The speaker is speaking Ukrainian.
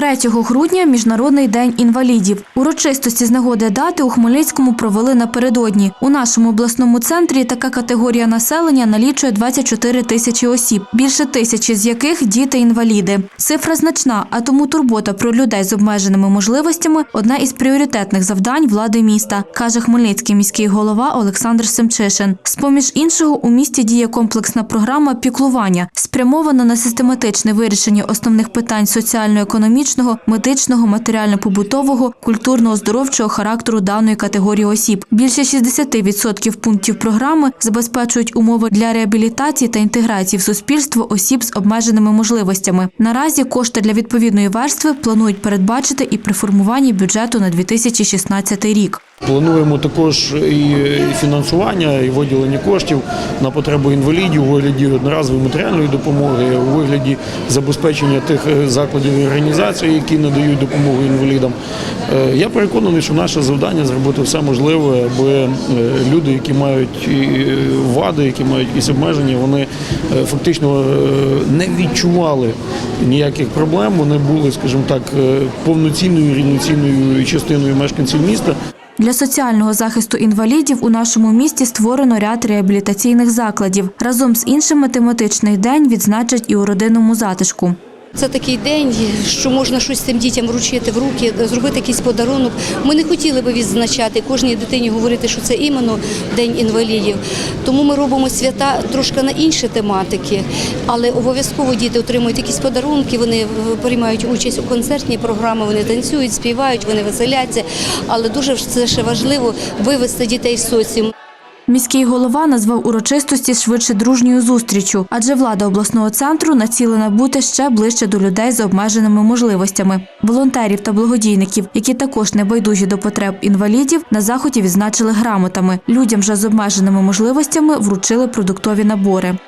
3 грудня Міжнародний день інвалідів. Урочистості з нагоди дати у Хмельницькому провели напередодні. У нашому обласному центрі така категорія населення налічує 24 тисячі осіб, більше тисячі з яких діти-інваліди. Цифра значна, а тому турбота про людей з обмеженими можливостями одне із пріоритетних завдань влади міста, каже Хмельницький міський голова Олександр Семчишин. З-поміж іншого, у місті діє комплексна програма піклування, спрямована на систематичне вирішення основних питань соціально-економічного, медичного, матеріально-побутового, культурно-оздоровчого характеру даної категорії осіб. Більше 60% пунктів програми забезпечують умови для реабілітації та інтеграції в суспільство осіб з обмеженими можливостями. Наразі кошти для відповідної верстви планують передбачити і при формуванні бюджету на 2016 рік. Плануємо також і фінансування, і виділення коштів на потребу інвалідів у вигляді одноразової матеріальної допомоги, у вигляді забезпечення тих е, закладів і організацій, які надають допомогу інвалідам. Е, Я переконаний, що наше завдання зробити все можливе, аби е, люди, які мають вади, які мають якісь обмеження, вони фактично не відчували ніяких проблем. Вони були, скажімо так, повноцінною рівноцінною частиною мешканців міста. Для соціального захисту інвалідів у нашому місті створено ряд реабілітаційних закладів. Разом з іншими тематичний день відзначать і у родинному затишку. Це такий день, що можна щось цим дітям вручити в руки, зробити якийсь подарунок. Ми не хотіли би відзначати кожній дитині говорити, що це іменно день інвалідів. Тому ми робимо свята трошки на інші тематики, але обов'язково діти отримують якісь подарунки. Вони приймають участь у концертній програмі, вони танцюють, співають, вони веселяться. Але дуже це ще важливо вивести дітей в соціум. Міський голова назвав урочистості швидше дружньою зустрічю, адже влада обласного центру націлена бути ще ближче до людей з обмеженими можливостями. Волонтерів та благодійників, які також не байдужі до потреб інвалідів, на заході відзначили грамотами. Людям же з обмеженими можливостями вручили продуктові набори.